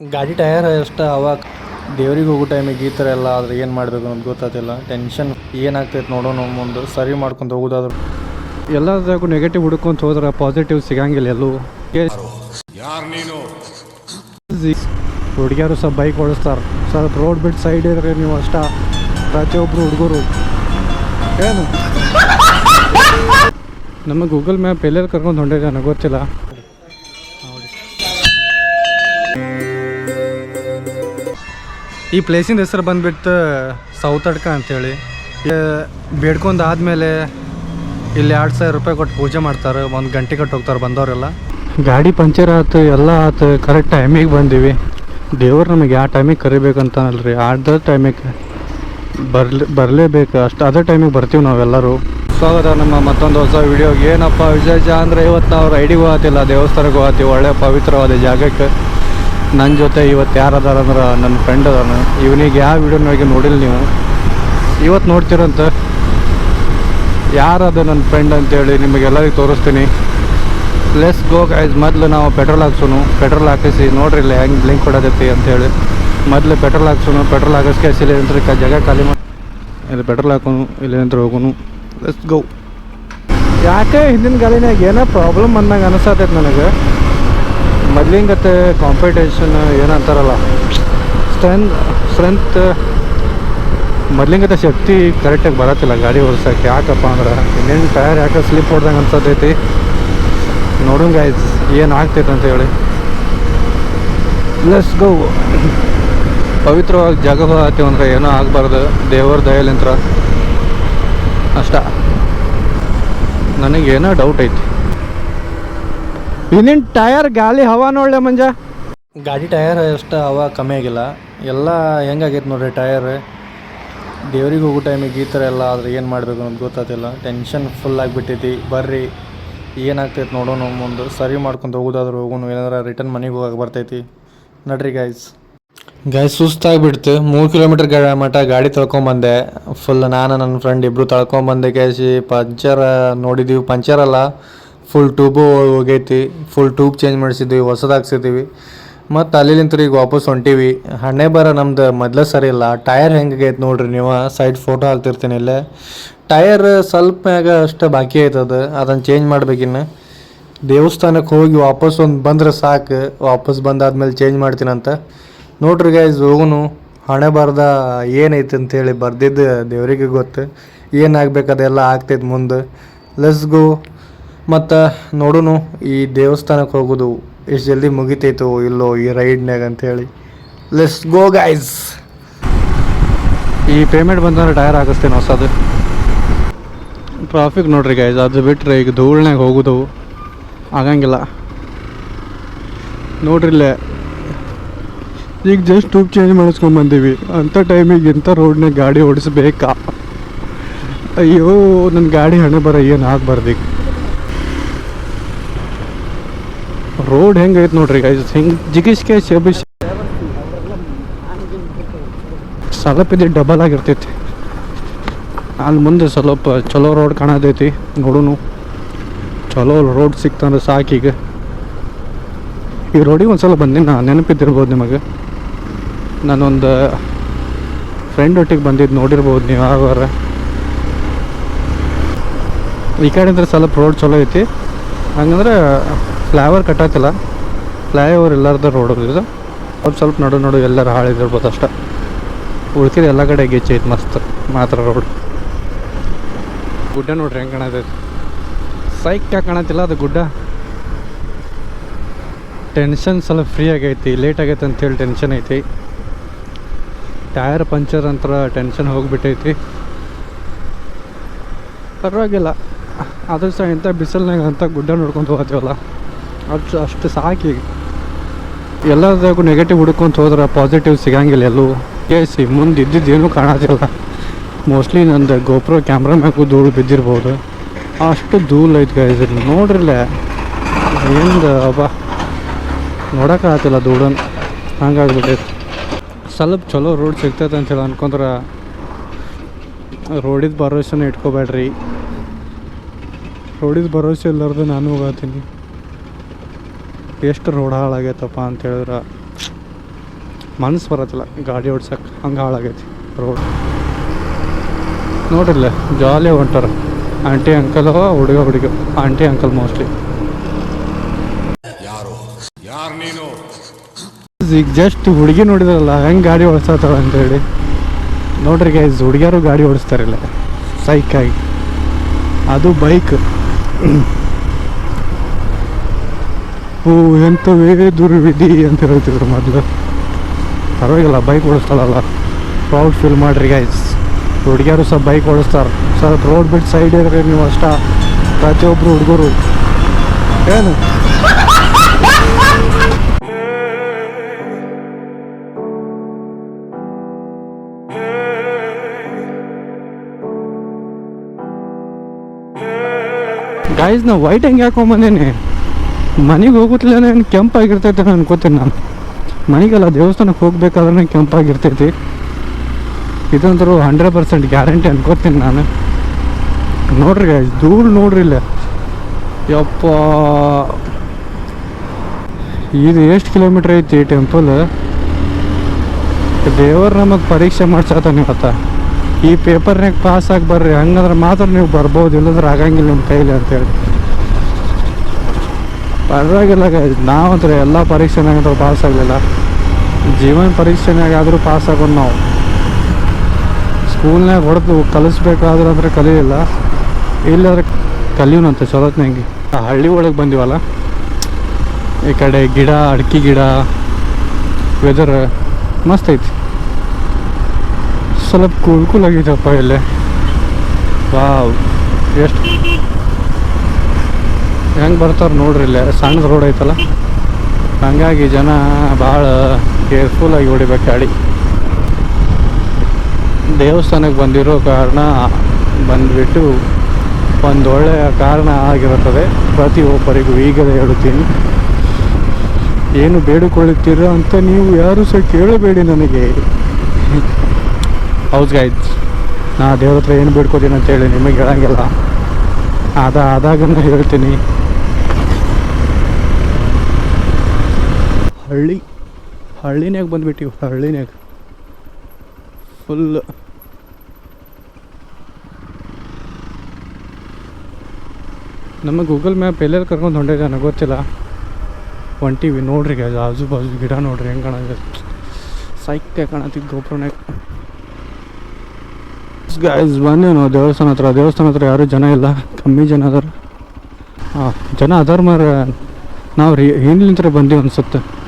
ಗಾಡಿ ಟಯರ್ ಎಷ್ಟು ಅವಾಗ ದೇವ್ರಿಗೆ ಹೋಗೋ ಟೈಮಿಗೆ ಈ ಥರ ಎಲ್ಲ ಆದ್ರೆ ಏನು ಮಾಡಬೇಕು ಅಂತ ಗೊತ್ತಾಗ್ತಿಲ್ಲ. ಟೆನ್ಷನ್ ಏನಾಗ್ತೈತೆ ನೋಡೋಣ ಮುಂದೆ ಸರಿ ಮಾಡ್ಕೊಂಡು ಹೋಗೋದಾದ್ರು. ಎಲ್ಲದಾಗೂ ನೆಗೆಟಿವ್ ಹುಡ್ಕೊಂತ ಹೋದ್ರೆ ಪಾಸಿಟಿವ್ ಸಿಗಂಗಿಲ್ಲ ಎಲ್ಲೂ. ಯಾರು ನೀನು? ಹುಡುಗಿಯರು ಸ್ವಲ್ಪ ಬೈಕ್ ಓಡಿಸ್ತಾರೆ. ಸ್ವಲ್ಪ ರೋಡ್ ಬಿಟ್ಟು ಸೈಡ್ ಇದ್ರೆ ನೀವು ಅಷ್ಟ ಪ್ರತಿಯೊಬ್ಬರು ಹುಡುಗರು. ಏನು? ನಮ್ಮ ಗೂಗಲ್ ಮ್ಯಾಪ್ ಎಲ್ಲೆಲ್ಲಿ ಕರ್ಕೊಂಡು ಹೊಂಟಿದೆ ನನಗೆ ಗೊತ್ತಿಲ್ಲ. ಈ ಪ್ಲೇಸಿನ ಹೆಸರು ಬಂದ್ಬಿಟ್ಟು ಅಡ್ಕ ಅಂಥೇಳಿ ಬೇಡ್ಕೊಂಡು ಆದಮೇಲೆ ಇಲ್ಲಿ ಎರಡು ಸಾವಿರ ರೂಪಾಯಿ ಕೊಟ್ಟು ಪೂಜೆ ಮಾಡ್ತಾರೆ. ಒಂದು ಗಂಟೆ ಕಟ್ಟು ಹೋಗ್ತಾರೆ ಬಂದವರೆಲ್ಲ. ಗಾಡಿ ಪಂಚರ್ ಆಯ್ತು ಎಲ್ಲ ಆಯ್ತು ಕರೆಕ್ಟ್ ಟೈಮಿಗೆ ಬಂದೀವಿ. ದೇವ್ರು ನಮಗೆ ಯಾವ ಟೈಮಿಗೆ ಕರಿಬೇಕಂತಾನಲ್ರಿ ಅದ ಟೈಮಿಗೆ ಬರ್ಲಿ, ಬರಲೇಬೇಕು. ಅಷ್ಟು ಅದೇ ಟೈಮಿಗೆ ಬರ್ತೀವಿ ನಾವೆಲ್ಲರೂ. ಸ್ವಾಗತ ನಮ್ಮ ಮತ್ತೊಂದು ಹೊಸ ವಿಡಿಯೋಗೆ ಏನಪ್ಪ ವಿಶೇಷ ಅಂದರೆ ಇವತ್ತು ನಾವು ರೈಡಿಗೆ ಹೋಗತ್ತಿಲ್ಲ ದೇವಸ್ಥಾನಕ್ಕೆ ಹೋಗತ್ತೀವಿ ಒಳ್ಳೆ ಪವಿತ್ರವಾದ ಜಾಗಕ್ಕೆ. ನನ್ನ ಜೊತೆ ಇವತ್ತು ಯಾರು ಅದಾರ ನನ್ನ ಫ್ರೆಂಡ್ ಅದಾನ. ಇವನಿಗೆ ಯಾವ ವಿಡಿಯೋನಾಗೆ ನೋಡಿಲ್ಲ ನೀವು? ಇವತ್ತು ನೋಡ್ತೀರಂತ? ಯಾರದ ನನ್ನ ಫ್ರೆಂಡ್ ಅಂತೇಳಿ ನಿಮಗೆಲ್ಲರಿಗೂ ತೋರಿಸ್ತೀನಿ. ಲೆಸ್ ಗೋ ಗೈಸ್ ಮೊದಲು ನಾವು ಪೆಟ್ರೋಲ್ ಹಾಕ್ಸೋನು. ಪೆಟ್ರೋಲ್ ಹಾಕಿಸಿ, ನೋಡ್ರಿ ಇಲ್ಲ ಹೆಂಗೆ ಬ್ಲಿಂಕ್ ಹೊಡೋದೈತಿ ಅಂತೇಳಿ. ಮೊದಲು ಪೆಟ್ರೋಲ್ ಹಾಕ್ಸೋನು. ಪೆಟ್ರೋಲ್ ಹಾಕಿಸ್ಕೆ ಇಲ್ಲ ಕ ಜಾಗ ಖಾಲಿ ಮಾಡಿ ಇಲ್ಲಿ ಪೆಟ್ರೋಲ್ ಹಾಕೋನು, ಇಲ್ಲ ಅಂತ ಹೋಗೋನು. ಲೆಸ್ ಗೋ ಯಾಕೆ ಹಿಂದಿನ ಗಾಲಿನಾಗ ಏನೋ ಪ್ರಾಬ್ಲಮ್ ಬಂದಂಗೆ ಅನಿಸತೈತೆ ನನಗೆ. ಮೊದ್ಲಿಂಗತ್ತೆ ಕಾಂಪಿಟೇಷನ್ ಏನಂತಾರಲ್ಲ ಸ್ಟ್ರೆಂತ್ ಸ್ಟ್ರೆಂತ್ ಮೊದ್ಲಿಂಗತ್ತೆ ಶಕ್ತಿ ಕರೆಕ್ಟಾಗಿ ಬರತ್ತಿಲ್ಲ ಗಾಡಿ ಓಡಿಸೋಕೆ ಯಾಕಪ್ಪ ಅಂದ್ರೆ ಇನ್ನೇನು ಟಯರ್ ಯಾಕೆ ಸ್ಲಿಪ್ ಹೊಡ್ದಂಗೆ ಅನ್ಸತೈತಿ. ನೋಡೋಂಗ ಏನು ಆಗ್ತೈತೆ ಅಂತ ಹೇಳಿ. ಪ್ಲಸ್ ಗೋ ಪವಿತ್ರವಾಗಿ ಜಾಗ ಆಗ್ತೀವಿ ಅಂದ್ರೆ ಏನೂ ಆಗಬಾರ್ದು. ದೇವರ ದಯಲಿಂತ್ರ ಅಷ್ಟ. ನನಗೇನೋ ಡೌಟ್ ಐತಿ. ಇನ್ನೇನು ಟಯರ್ ಗಾಲಿ ಹವಾ ನೋಡ್ಲೆ ಮಂಜ? ಗಾಡಿ ಟಯರ್ ಎಷ್ಟು ಹವಾ ಕಮ್ಮಿ ಆಗಿಲ್ಲ. ಎಲ್ಲ ಹೆಂಗಾಗೈತೆ ನೋಡ್ರಿ ಟಯರ್ ದೇವ್ರಿಗೆ ಹೋಗೋ ಟೈಮಿಗೆ ಈ ಥರ ಎಲ್ಲ ಆದ್ರೆ ಏನು ಮಾಡಬೇಕು ಅನ್ನೋದು ಗೊತ್ತಾಗ್ತಿಲ್ಲ. ಟೆನ್ಷನ್ ಫುಲ್ ಆಗಿಬಿಟ್ಟೈತಿ. ಬರ್ರಿ ಏನಾಗ್ತೈತೆ ನೋಡೋಣ ಮುಂದೆ. ಸರಿ ಮಾಡ್ಕೊಂಡು ಹೋಗೋದಾದ್ರೆ ಹೋಗೋಣ ಏನಾರ ರಿಟರ್ನ್ ಮನೆಗೆ ಹೋಗಕ್ಕೆ ಬರ್ತೈತಿ. ನಡ್ರಿ ಗಾಯ್ಸ್ ಗಾಯ್ಸ್ ಸುಸ್ತಾಗ್ಬಿಡ್ತು. ಮೂರು ಕಿಲೋಮೀಟ್ರ್ ಗ ಮಟ್ಟ ಗಾಡಿ ತಳ್ಕೊಂಬಂದೆ. ಫುಲ್ ನಾನು ನನ್ನ ಫ್ರೆಂಡ್ ಇಬ್ಬರು ತಳ್ಕೊಂಬಂದೆ ಕ್ಯಾಸಿ ಪಂಚರ್ ನೋಡಿದ್ದೀವಿ ಪಂಚರ್ ಅಲ್ಲ. ಫುಲ್ ಟ್ಯೂಬು ಹೋಗೈತಿ ಫುಲ್ ಟ್ಯೂಬ್ ಚೇಂಜ್ ಮಾಡಿಸಿದ್ವಿ, ಹೊಸದು ಹಾಕ್ಸಿದ್ದೀವಿ ಮತ್ತು ಅಲ್ಲಿಲಿಂತ ಈಗ ವಾಪಸ್ ಹೊಂಟೀವಿ. ಹಣೆ ಬರ ನಮ್ದು ಮೊದಲ ಸರಿ ಇಲ್ಲ. ಟಯರ್ ಹೆಂಗಾಗೈತೆ ನೋಡ್ರಿ ನೀವು ಸೈಡ್ ಫೋಟೋ ಹಾಕ್ತಿರ್ತೀನಿ ಇಲ್ಲೇ. ಟಯರ್ ಸ್ವಲ್ಪ ಮ್ಯಾಗ ಅಷ್ಟು ಬಾಕಿ ಆಯ್ತದ ಅದನ್ನು ಚೇಂಜ್ ಮಾಡ್ಬೇಕಿನ್ನು ದೇವಸ್ಥಾನಕ್ಕೆ ಹೋಗಿ ವಾಪಸ್ ಒಂದು ಬಂದ್ರೆ ಸಾಕು, ವಾಪಸ್ ಬಂದಾದ್ಮೇಲೆ ಚೇಂಜ್ ಮಾಡ್ತೀನಂತ ನೋಡ್ರಿ ಗೈಸ್ ಹೋಗುನು. ಹಣೆ ಬರ್ದ ಏನೈತೆ ಅಂತೇಳಿ ಬರ್ದಿದ್ದು ದೇವರಿಗೆ ಗೊತ್ತು. ಏನಾಗ್ಬೇಕು ಅದೆಲ್ಲ ಆಗ್ತೈತೆ ಮುಂದೆ. ಲೆಸ್ ಗೋ ಮತ್ತು ನೋಡುನು, ಈ ದೇವಸ್ಥಾನಕ್ಕೆ ಹೋಗೋದು ಎಷ್ಟು ಜಲ್ದಿ ಮುಗಿತೈತೋ ಇಲ್ಲೋ ಈ ರೈಡ್ನಾಗ ಅಂತೇಳಿ ಲೆಸ್ ಗೋ ಗೈಸ್ ಈ ಪೇಮೆಂಟ್ ಬಂದ್ರೆ ಟಯರ್ ಹಾಕಿಸ್ತೇನೆ ಹೊಸದು. ಟ್ರಾಫಿಕ್ ನೋಡ್ರಿ ಗೈಸ್ ಅದು ಬಿಟ್ಟರೆ ಈಗ ಧೂಳ್ನಾಗ ಹೋಗೋದು. ಆಗಂಗಿಲ್ಲ. ನೋಡ್ರಿಲ್ಲೇ ಈಗ ಜಸ್ಟ್ ಟ್ಯೂಬ್ ಚೇಂಜ್ ಮಾಡಿಸ್ಕೊಂಬಂದೀವಿ ಅಂಥ ಟೈಮಿಗೆ ಇಂಥ ರೋಡ್ನಾಗ ಗಾಡಿ ಓಡಿಸ್ಬೇಕಾ? ಅಯ್ಯೋ ನನ್ನ ಗಾಡಿ ಹಣೆ ಬರ ಏನು ಆಗಬಾರ್ದು ಈಗ? ರೋಡ್ ಹೆಂಗೈತೆ ನೋಡ್ರಿ ಗೈಸ್ ಹಿಂಗೆ ಜಿಗಿಸ್ಕೆ ಶೇಬಿಸ್ ಸ್ವಲ್ಪ ಇದು ಡಬಲ್ ಆಗಿರ್ತೈತಿ. ಅಲ್ಲಿ ಮುಂದೆ ಸ್ವಲ್ಪ ಚಲೋ ರೋಡ್ ಕಾಣತೈತಿ, ನೋಡುನು. ಚಲೋ ರೋಡ್ ಸಿಕ್ತಂದ್ರೆ ಸಾಕೀಗ ಈ ರೋಡಿಗೆ ಒಂದು ಸಲ ಬಂದಿನಿ ನಾ ನೆನಪಿದ್ದಿರ್ಬೋದು ನಿಮಗೆ. ನಾನೊಂದು ಫ್ರೆಂಡ್ ಒಟ್ಟಿಗೆ ಬಂದಿದ್ದು ನೋಡಿರ್ಬೋದು ನೀವು ಆಗ ಈ ಕಡೆ ಅಂದ್ರೆ ಸ್ವಲ್ಪ ರೋಡ್ ಚಲೋ ಐತಿ. ಹಂಗಂದ್ರೆ ಫ್ಲೈಓವರ್ ಫ್ಲೈ ಫ್ಲೈಓವರ್ ಇಲ್ಲಾರ್ದ ರೋಡ್ ಇದು ಸ್ವಲ್ಪ ಸ್ವಲ್ಪ ನಡು ನಡು ಎಲ್ಲರೂ ಹಾಳಿದಿರ್ಬೋದು ಅಷ್ಟೇ. ಉಳ್ಕಿದ ಎಲ್ಲ ಕಡೆ ಐತೆ ಮಸ್ತ್, ಮಾತ್ರ ರೋಡ್ ಗುಡ್ಡ ನೋಡ್ರಿ ಹೆಂಗೆ ಕಾಣತೈತಿ. ಸೈಕ್ ಯಾಕೆ ಕಾಣತಿಲ್ಲ ಅದು ಗುಡ್ಡ? ಟೆನ್ಷನ್ ಸ್ವಲ್ಪ ಫ್ರೀ ಆಗೈತಿ ಲೇಟ್ ಆಗೈತೆ ಅಂತೇಳಿ ಟೆನ್ಷನ್ ಐತಿ. ಟಯರ್ ಪಂಚರ್ ಅಂತ ಟೆನ್ಷನ್ ಹೋಗಿಬಿಟ್ಟೈತಿ. ಪರವಾಗಿಲ್ಲ. ಆದ್ರೂ ಸಹ ಎಂಥ ಬಿಸಿಲ್ನಾಗ ಅಂತ ಗುಡ್ಡ ನೋಡ್ಕೊಂಡು ಹೋಗ್ತೀವಲ್ಲ ಅಷ್ಟು ಅಷ್ಟು ಸಾಕಿ. ಎಲ್ಲದಾಗೂ ನೆಗೆಟಿವ್ ಹುಡ್ಕೊಂತ ಹೋದ್ರೆ ಪಾಸಿಟಿವ್ ಸಿಗಂಗಿಲ್ಲ ಎಲ್ಲೂ. ಕೇಸಿ ಮುಂದೆ ಇದ್ದಿದ್ದೇನು ಕಾಣೋದಿಲ್ಲ. ಮೋಸ್ಟ್ಲಿ ನಂದು ಗೋಪ್ರೋ ಕ್ಯಾಮ್ರಾ ಮ್ಯಾಗೂ ಧೂಳು ಬಿದ್ದಿರ್ಬೋದು. ಅಷ್ಟು ಧೂಳು ಐತೆ ಇಲ್ಲಿ ನೋಡ್ರಿಲ್ಲ ಏನು ಅಬ್ಬ. ನೋಡೋಕ್ಕಾಗತ್ತಿಲ್ಲ ಧೂಳನ್ನು ಹಂಗಾಗ್ಬಿಟ್ಟೈತೆ. ಸ್ವಲ್ಪ ಚಲೋ ರೋಡ್ ಸಿಗ್ತೈತೆ ಅಂತೇಳಿ ಅನ್ಕೊಂಡ್ರೆ ರೋಡಿದ ಭರವಸೆನ ಇಟ್ಕೋಬೇಡ್ರಿ. ರೋಡಿದ ಭರವಸೆ ಇಲ್ಲಾರ್ದು ನಾನು ಹೋಗತ್ತೀನಿ ಎಷ್ಟು ರೋಡ್ ಹಾಳಾಗೈತಪ್ಪ ಅಂತ ಹೇಳಿದ್ರೆ ಮನಸ್ಸು ಬರತ್ತಿಲ್ಲ ಗಾಡಿ ಓಡ್ಸಕ್ಕೆ ಹಂಗೆ ಹಾಳಾಗೈತಿ ರೋಡ್. ನೋಡ್ರಿಲ್ಲ ಜಾಲಿ ಹೊಂಟಾರ ಆಂಟಿ ಅಂಕಲ್ ಹುಡುಗ ಹುಡುಗ ಆಂಟಿ ಅಂಕಲ್ ಮೋಸ್ಟ್ಲಿ. ಯಾರು? ಯಾರು ನೀನು? ಈಗ ಜಸ್ಟ್ ಹುಡುಗಿ ನೋಡಿದ್ರಲ್ಲ ಹೆಂಗೆ ಗಾಡಿ ಓಡಿಸ್ತಾಳ ಅಂತೇಳಿ ನೋಡ್ರಿ ಗೈಸ್ ಹುಡುಗಿಯರು ಗಾಡಿ ಓಡಿಸ್ತಾರಿಲ್ಲ ಸೈಕಾಗಿ ಅದು ಬೈಕ್ ಓ ಎಂಥವೇ ದುರ್ವಿಧಿ ಅಂತ ಹೇಳ್ತಿದ್ರು ಮೊದಲು. ಪರವಾಗಿಲ್ಲ ಬೈಕ್ ಓಡಿಸ್ತಾಳಲ್ಲ. ಪ್ರೌಡ್ ಫೀಲ್ ಮಾಡಿರಿ ಗೈಸ್ ಹುಡುಗಿಯರು ಸಹ ಬೈಕ್ ಓಡಿಸ್ತಾರೆ. ಸರ್ ರೋಡ್ ಬಿಟ್ಟು ಸೈಡ್ ಇದ್ರೆ ನೀವು ಅಷ್ಟ ಪ್ರತಿಯೊಬ್ಬರು ಹುಡುಗರು. ಏನು? ಗಾಯ್ಸ್ ನಾವು ವೈಟ್ ಹೆಂಗೆ ಹಾಕೊಂಬಂದೇನೆ. ಮನೆಗೆ ಏನು ಕೆಂಪಾಗಿರ್ತೈತೆ ಅನ್ಕೋತೀನಿ ನಾನು. ಮನೆಗೆಲ್ಲ ದೇವಸ್ಥಾನಕ್ಕೆ ಹೋಗ್ಬೇಕಾದ್ರೆ ಕೆಂಪಾಗಿರ್ತೈತಿ. ಇದಂತರೂ ಹಂಡ್ರೆಡ್ ಪರ್ಸೆಂಟ್ ಗ್ಯಾರಂಟಿ ಅನ್ಕೋತೀನಿ ನಾನು. ನೋಡ್ರಿ ಗಾಯ್ಸ್ ದೂರ ನೋಡ್ರಿ ಇಲ್ಲ. ಯಪ್ಪ. ಇದು ಎಷ್ಟು ಕಿಲೋಮೀಟ್ರ್ ಐತಿ ಟೆಂಪಲ್ ದೇವರು ನಮಗೆ ಪರೀಕ್ಷೆ ಮಾಡ್ಸತ್ತಾನೆ ಇವತ್ತ. ಈ ಪೇಪರ್ನಾಗ ಪಾಸ್ ಆಗಿ ಬರ್ರಿ, ಹಂಗಂದ್ರೆ ಮಾತ್ರ ನೀವು ಬರ್ಬೋದು, ಇಲ್ಲಂದ್ರೆ ಆಗಂಗಿಲ್ಲ ನಿಮ್ಮ ಕೈಲಿ ಅಂತೇಳಿ. ಪರವಾಗಿಲ್ಲ ನಾವಂದ್ರೆ ಎಲ್ಲ ಪರೀಕ್ಷೆನಾಗ ಪಾಸ್ ಆಗಲಿಲ್ಲ. ಜೀವನ ಪರೀಕ್ಷೆನಾಗ ಆದರೂ ಪಾಸ್ ಆಗೋದು ನಾವು. ಸ್ಕೂಲ್ನಾಗ ಹೊಡೆದು ಕಲಿಸ್ಬೇಕಾದ್ರೆ ಅಂದ್ರೆ ಕಲಿಯಿಲ್ಲ ಇಲ್ಲಾದ್ರೆ ಕಲಿಯೋನಂತೆ ಚಲೋತ್ನಂಗೆ ಹಳ್ಳಿ ಒಳಗೆ ಬಂದಿವಲ್ಲ, ಈ ಕಡೆ ಗಿಡ, ಅಡಿಕೆ ಗಿಡ ವೆದರ್ ಮಸ್ತ್ ಐತಿ. ಸ್ವಲ್ಪ ಕೂಲ್ ಕೂಲ್ ಆಗಿದ್ದಪ್ಪ ಇಲ್ಲೇ. ವಾವ್, ಎಷ್ಟು ಹೆಂಗೆ ಬರ್ತಾರೆ ನೋಡ್ರಿ ಇಲ್ಲೇ, ಸಣ್ಣದ ರೋಡ್ ಐತಲ್ಲ? ಹಂಗಾಗಿ ಜನ ಭಾಳ ಕೇರ್ಫುಲ್ಲಾಗಿ ಹೊಡಿಬೇಕು ಗಾಡಿ. ದೇವಸ್ಥಾನಕ್ಕೆ ಬಂದಿರೋ ಕಾರಣ ಬಂದುಬಿಟ್ಟು ಒಂದು ಒಳ್ಳೆಯ ಕಾರಣ ಆಗಿರುತ್ತದೆ. ಪ್ರತಿಯೊಬ್ಬರಿಗೂ ಈಗಲೇ ಹೇಳುತ್ತೀನಿ ಏನು ಬೇಡಿಕೊಳ್ಳುತ್ತೀರೋ ಅಂತ ನೀವು ಯಾರು ಸಹ ಕೇಳಬೇಡಿ ನನಗೆ. ಹೌಸ್ ಗೈಡ್ಸ್ ನಾ ದೇವ್ರ ಹತ್ರ ಏನು ಬೇಡ್ಕೋತೀನಿ ಅಂತೇಳಿ ನಿಮಗೆ ಹೇಳಂಗಿಲ್ಲ. ಅದ ಆದಾಗ ಹೇಳ್ತೀನಿ. ಹಳ್ಳಿ ಹಳ್ಳಿನಾಗ ಬಂದ್ಬಿಟ್ಟಿವಿ ಹಳ್ಳಿನಾಗ ಫುಲ್ ನಮ್ಮ ಗೂಗಲ್ ಮ್ಯಾಪ್ ಎಲ್ಲೆಲ್ಲಿ ಕರ್ಕೊಂಡು ಹೊಂಟಿದೆ ನನಗೆ ಗೊತ್ತಿಲ್ಲ. ಹೊಂಟಿವಿ ನೋಡ್ರಿ ಆಜು ಬಾಜು ಗಿಡ ನೋಡ್ರಿ ಹೆಂಗೆ ಕಾಣತ್ತೆ. ಸೈಕ್ ಕಾಣತ್ತಿದ್ದು ಗೋಪುರನಾಗ ಗಾಯ್ಸ್ ನಾವು ದೇವಸ್ಥಾನ ಹತ್ರ. ದೇವಸ್ಥಾನ ಹತ್ರ ಯಾರು ಜನ ಇಲ್ಲ. ಕಮ್ಮಿ ಜನ ಅದಾರ. ಜನ ಅದಾರ ಮಾರ ನಾವು ರೀ ಹಿಂದ್ಲಿಂತ್ರ ಬಂದೀವಿ ಅನ್ಸುತ್ತೆ.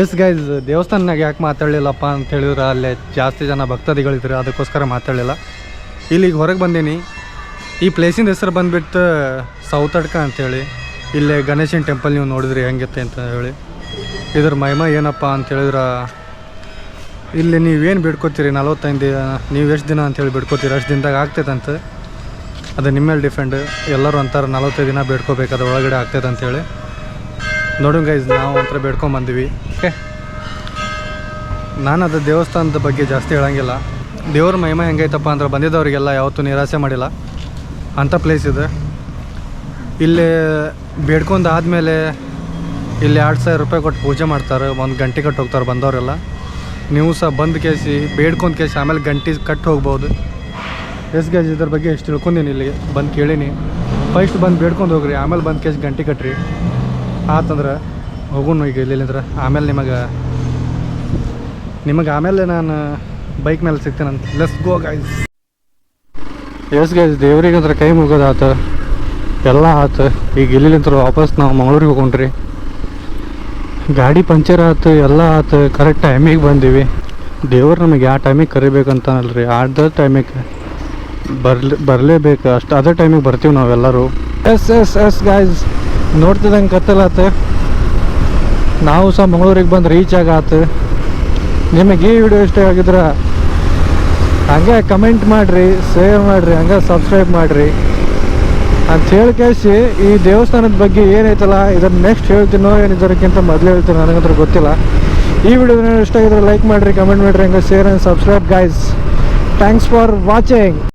ಎಸ್ ಗೈಸ್ ದೇವಸ್ಥಾನನಾಗ ಯಾಕೆ ಮಾತಾಡಲಿಲ್ಲಪ್ಪ ಅಂತ ಹೇಳಿದ್ರೆ ಅಲ್ಲೇ ಜಾಸ್ತಿ ಜನ ಭಕ್ತಾದಿಗಳಿದ್ರು ಅದಕ್ಕೋಸ್ಕರ ಮಾತಾಡಲಿಲ್ಲ. ಇಲ್ಲಿಗೆ ಹೊರಗೆ ಬಂದೀನಿ. ಈ ಪ್ಲೇಸಿನ ಹೆಸರು ಬಂದ್ಬಿಟ್ಟು ಸೌತಡ್ಕ ಅಂಥೇಳಿ ಇಲ್ಲೇ ಗಣೇಶನ ಟೆಂಪಲ್ ನೀವು ನೋಡಿದ್ರಿ ಹೆಂಗಿತ್ತೆ ಅಂತ ಹೇಳಿ. ಇದ್ರ ಮಹಿಮ ಏನಪ್ಪ ಅಂತ ಹೇಳಿದ್ರೆ, ಇಲ್ಲಿ ನೀವೇನು ಬಿಡ್ಕೋತೀರಿ ನಲವತ್ತೈದು ದಿನ, ನೀವು ಎಷ್ಟು ದಿನ ಅಂತೇಳಿ ಬಿಡ್ಕೋತೀರಿ? ಅಷ್ಟು ದಿನದಾಗ ಆಗ್ತೈತಂತ. ಅದು ನಿಮ್ಮ ಮೇಲೆ ಡಿಫೆಂಡ್ ಎಲ್ಲರೂ ಅಂತಾರೆ ನಲವತ್ತೈದು ದಿನ ಬೇಡ್ಕೋಬೇಕು ಅದು ಒಳಗಡೆ ಆಗ್ತೈತೆ ಅಂತೇಳಿ ನೋಡು ಗೈಸ್ ನಾವು ಒಂಥರ ಬೇಡ್ಕೊಂಬಂದಿವಿ ಓಕೆ ನಾನು ಅದು ದೇವಸ್ಥಾನದ ಬಗ್ಗೆ ಜಾಸ್ತಿ ಹೇಳಂಗಿಲ್ಲ. ದೇವ್ರ ಮಹಿಮ ಹೆಂಗೈತಪ್ಪ ಅಂದ್ರೆ ಬಂದಿದ್ದವರಿಗೆಲ್ಲ ಯಾವತ್ತೂ ನಿರಾಸೆ ಮಾಡಿಲ್ಲ. ಅಂಥ ಪ್ಲೇಸ್ ಇದೆ. ಇಲ್ಲಿ ಬೇಡ್ಕೊಂಡು ಆದಮೇಲೆ ಇಲ್ಲಿ ಎರಡು ಸಾವಿರ ರೂಪಾಯಿ ಕೊಟ್ಟು ಪೂಜೆ ಮಾಡ್ತಾರೆ ಒಂದು ಗಂಟೆ ಕಟ್ಟು ಹೋಗ್ತಾರೆ ಬಂದವರೆಲ್ಲ. ನೀವು ಸಹ ಬಂದು ಕೇಸಿ ಬೇಡ್ಕೊಂಡು ಕೇಸಿ ಆಮೇಲೆ ಗಂಟೆ ಕಟ್ಟು ಹೋಗ್ಬೋದು. ಎಸ್ ಗೇಜ್ ಇದ್ರ ಬಗ್ಗೆ ಎಷ್ಟು ತಿಳ್ಕೊಂಡಿನಿ ಇಲ್ಲಿ ಬಂದು ಕೇಳೀನಿ. ಫಸ್ಟ್ ಬಂದು ಬೇಡ್ಕೊಂಡು ಹೋಗ್ರಿ ಆಮೇಲೆ ಬಂದು ಕೇಸಿ ಗಂಟೆ ಕಟ್ರಿ ಆತಂದ್ರೆ ಹೋಗೋಣ ಈಗ ಇಲ್ಲಿಂದ್ರೆ. ಆಮೇಲೆ ನಿಮಗೆ ನಿಮಗೆ ಆಮೇಲೆ ನಾನು ಬೈಕ್ ಮೇಲೆ ಸಿಗ್ತೇನಂತ let's go guys yes guys ದೇವ್ರಿಗೆ ಅಂದ್ರೆ ಕೈ ಮುಗೋದಾತು ಎಲ್ಲ ಆತು. ಈಗ ಇಲ್ಲಿಂತ್ರ ವಾಪಸ್ ನಾವು ಮಂಗಳೂರಿಗೆ ಹೋಗೋಣ್ರಿ ಗಾಡಿ ಪಂಚರ್ ಆಯ್ತು ಎಲ್ಲ ಆತು. ಕರೆಕ್ಟ್ ಟೈಮಿಗೆ ಬಂದೀವಿ. ದೇವ್ರು ನಮಗೆ ಯಾವ ಟೈಮಿಗೆ ಕರಿಬೇಕಂತಾನಲ್ರಿ. ಅದ ಟೈಮಿಗೆ ಬರ್ಲಿ ಬರಲೇಬೇಕು. ಅಷ್ಟು ಅದೇ ಟೈಮಿಗೆ ಬರ್ತೀವಿ ನಾವೆಲ್ಲರೂ. ಎಸ್ ಎಸ್ ಎಸ್ ಗಾಯ್ಸ್ ನೋಡ್ತಿದ್ದಂಗೆ ಕತ್ತಲಾತ ನಾವು ಸಹ ಮಂಗಳೂರಿಗೆ ಬಂದು ರೀಚ್ ಆಗತ್ತೆ ನಿಮಗೆ ಈ ವಿಡಿಯೋ ಇಷ್ಟ ಆಗಿದ್ರೆ ಹಂಗೆ ಕಮೆಂಟ್ ಮಾಡಿರಿ ಶೇರ್ ಮಾಡಿರಿ, ಹಂಗೆ ಸಬ್ಸ್ಕ್ರೈಬ್ ಮಾಡಿರಿ. ಅಂತ ಹೇಳಿ ಕೇಳಿಸಿ, ಈ ದೇವಸ್ಥಾನದ ಬಗ್ಗೆ ಏನೈತಲ್ಲ ಇದನ್ನು ನೆಕ್ಸ್ಟ್ ಹೇಳ್ತೀನೋ ಏನು ಇದಕ್ಕಿಂತ ಮೊದಲು ಹೇಳ್ತೀನಿ, ನನಗಂತೂ ಗೊತ್ತಿಲ್ಲ. ಈ ವಿಡಿಯೋ ಇಷ್ಟ ಆಗಿದ್ರೆ ಲೈಕ್ ಮಾಡಿರಿ ಕಮೆಂಟ್ ಮಾಡಿರಿ, ಹಂಗೆ share and subscribe guys thanks for watching